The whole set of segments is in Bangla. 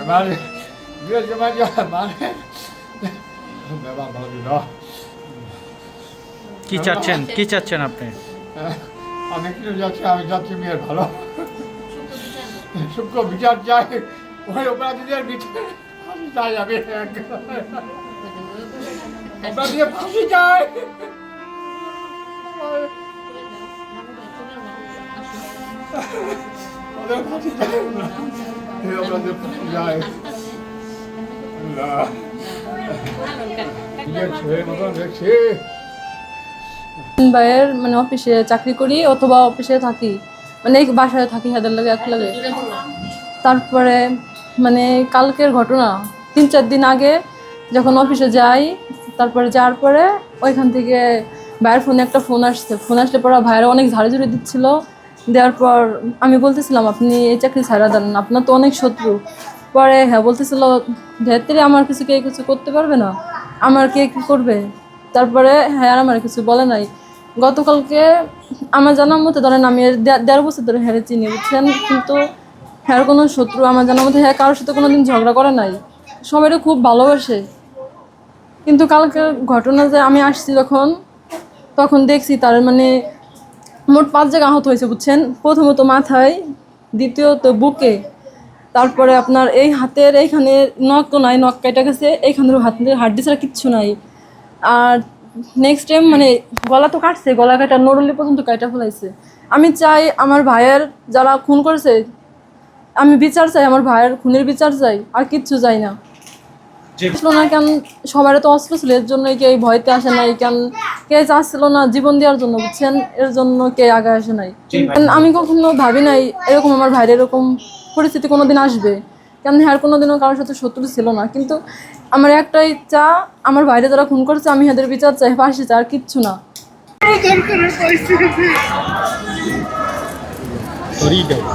আমার মেয়ের জামাই যা মানে ব্যবহার ভালো ছিল কি চাচ্ছেন? কি চাচ্ছেন আপনি? আমি কিছু যাচ্ছি আমি যাচ্ছি মেয়ের ভালো সূক্ষ্ম বিচার চাই ওই অপরাধীদের বিচার ফাঁসি চাই আমি অপরাধীদের ফাঁসি চাই ওদের ভাইয়ের মানে অফিসে চাকরি করি অথবা অফিসে থাকি। মানে বাসায় থাকি হাদের লাগে, এক লাগে। তারপরে মানে কালকের ঘটনা। তিন চার দিন আগে যখন অফিসে যাই, তারপরে যাওয়ার পরে ওইখান থেকে ভাইয়ের ফোনে একটা ফোন আসছে। ফোন আসলে পরে ভাইয়ের অনেক ঝাড়ি ঝুড়ি দিচ্ছিল। দেওয়ার পর আমি বলতেছিলাম, আপনি এই চাকরি ছাড়া দেন আপনার তো অনেক শত্রু। পরে হ্যাঁ বলতেছিল, ধেত্রে আমার কিছু কে কিছু করতে পারবে না? আমার কে কী করবে? তারপরে হ্যাঁ আর আমার কিছু বলে নাই। গতকালকে আমার জানার মতে ধরেন আমি দেড় বছর ধরে হ্যাঁ চিনি, বুঝছেন? কিন্তু হ্যাঁ কোনো শত্রু আমার জানার মতে হ্যাঁ কারোর সাথে কোনো দিন ঝগড়া করে নাই। সবাইকে খুব ভালোবাসে। কিন্তু কালকে ঘটনা যে আমি আসছি যখন, তখন দেখছি তার মানে মোট পাঁচ জায়গা আহত হয়েছে, বুঝছেন? প্রথমত মাথায়, দ্বিতীয়ত বুকে, তারপরে আপনার এই হাতের এইখানে নখ নাই, নখ কেটে গেছে, এইখানের হাতের হাড্ডি ছাড়া কিচ্ছু নাই। আর নেক্সট টাইম মানে গলা তো কাটছে, গলা কাটা নড়লি পর্যন্ত কাটা ফেলাইছে। আমি চাই আমার ভাইয়ের যারা খুন করেছে, আমি বিচার চাই, আমার ভাইয়ের খুনের বিচার চাই, আর কিচ্ছু চাই না। আসলো না কেন? সবার তো অস্ত্র ছিল এর জন্য কে এই ভয়তে আসে নাই কেন? কে চাচ্ছিল না জীবন দেওয়ার জন্য বুঝছেন? এর জন্য কে আগে আসে নাই। আমি কখনো ভাবি নাই এরকম আমার ভাইয়ের এরকম পরিস্থিতি কোনোদিন আসবে। কেন হ্যাঁ কোনোদিনও কারোর সাথে শত্রু ছিল না। কিন্তু আমার একটাই চা আমার বাইরে যারা খুন করছে আমি এদের বিচার চাই ফাঁসি চা আর কিচ্ছু না।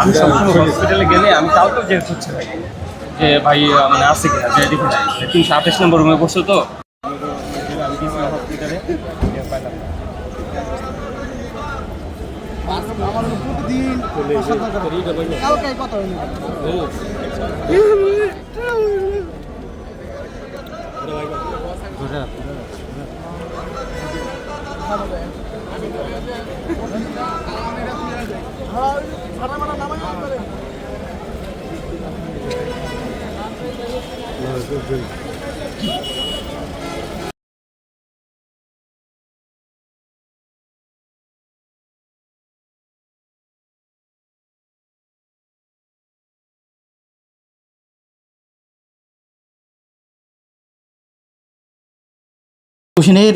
আমি সবসময় হসপিটালে গেলে আমি তাও তো হচ্ছে ভাই যে ভাই মানে আছে কিনা যে দেখে যাই তিনশো নম্বর রুমে বসছো তো। আমি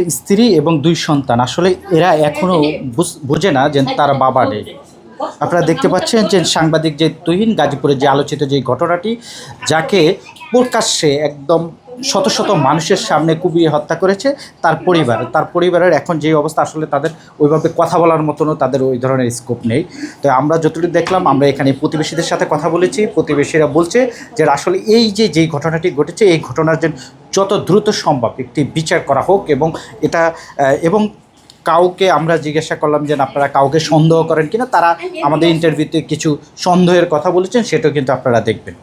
স্ত্রী এবং দুই সন্তান। আসলে এরা এখনও বোঝে না যে তার বাবা নেই। আপনারা দেখতে পাচ্ছেন যে সাংবাদিক যে তুহিন গাজীপুরে যে আলোচিত যে ঘটনাটি, যাকে প্রকাশ্যে একদম শত শত মানুষের সামনে কুবিয়ে হত্যা করেছে তার পরিবার। তার পরিবারের এখন যে অবস্থা, আসলে তাদের ওইভাবে কথা বলার মতনও তাদের ওই ধরনের স্কোপ নেই। তো আমরা যতটুকু দেখলাম, আমরা এখানে প্রতিবেশীদের সাথে কথা বলেছি। প্রতিবেশীরা বলছে যে আসলে এই যে, যেই ঘটনাটি ঘটেছে, এই ঘটনার যে যত দ্রুত সম্ভব একটি বিচার করা হোক এবং এটা এবং কাউকে আমরা জিজ্ঞাসা করলাম যে আপনারা কাউকে সন্দেহ করেন কিনা, তারা আমাদের ইন্টারভিউতে কিছু সন্দেহের কথা বলেছেন, সেটাও কিন্তু আপনারা দেখবেন।